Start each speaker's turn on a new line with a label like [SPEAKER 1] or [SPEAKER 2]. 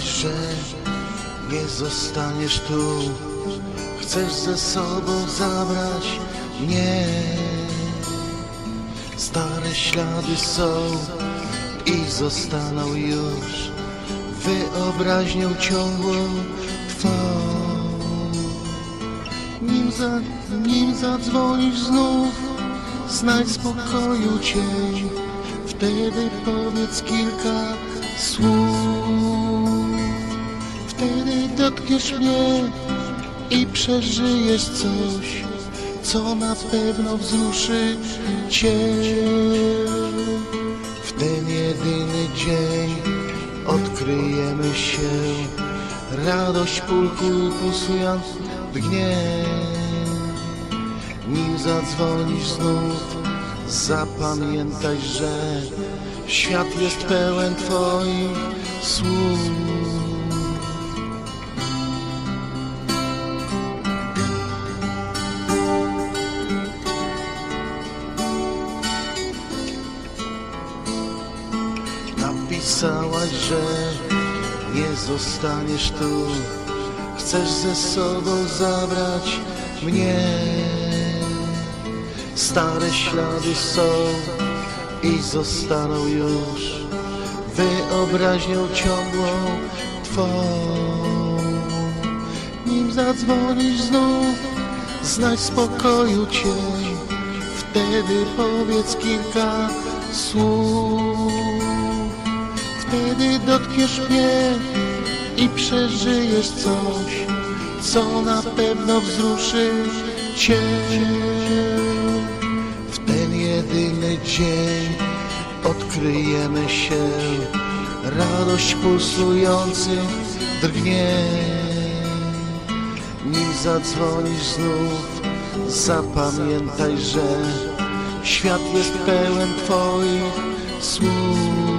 [SPEAKER 1] że nie zostaniesz tu. Chcesz ze sobą zabrać mnie. Stare ślady są i zostaną już wyobraźnią ciągłą twą. Nim, za, nim zadzwonisz znów, znajdź spokoju cień. Wtedy powiedz kilka słów. Wtedy dotkniesz mnie i przeżyjesz coś, co na pewno wzruszy cię. W ten jedyny dzień odkryjemy się, radość pulku pulsując dgnie. Nim zadzwonisz znów, zapamiętaj, że świat jest pełen Twoich słów. Napisałaś, że nie zostaniesz tu. Chcesz ze sobą zabrać mnie. Stare ślady są i zostaną już wyobraźnią ciągłą Twą. Nim zadzwonisz znów, znajdź spokoju cień. Wtedy powiedz kilka słów. Wtedy dotkniesz mnie i przeżyjesz coś, co na pewno wzruszy cię. Dzień odkryjemy się, radość pulsujący drgnie. Nim zadzwonisz znów, zapamiętaj, że świat jest pełen Twoich słów.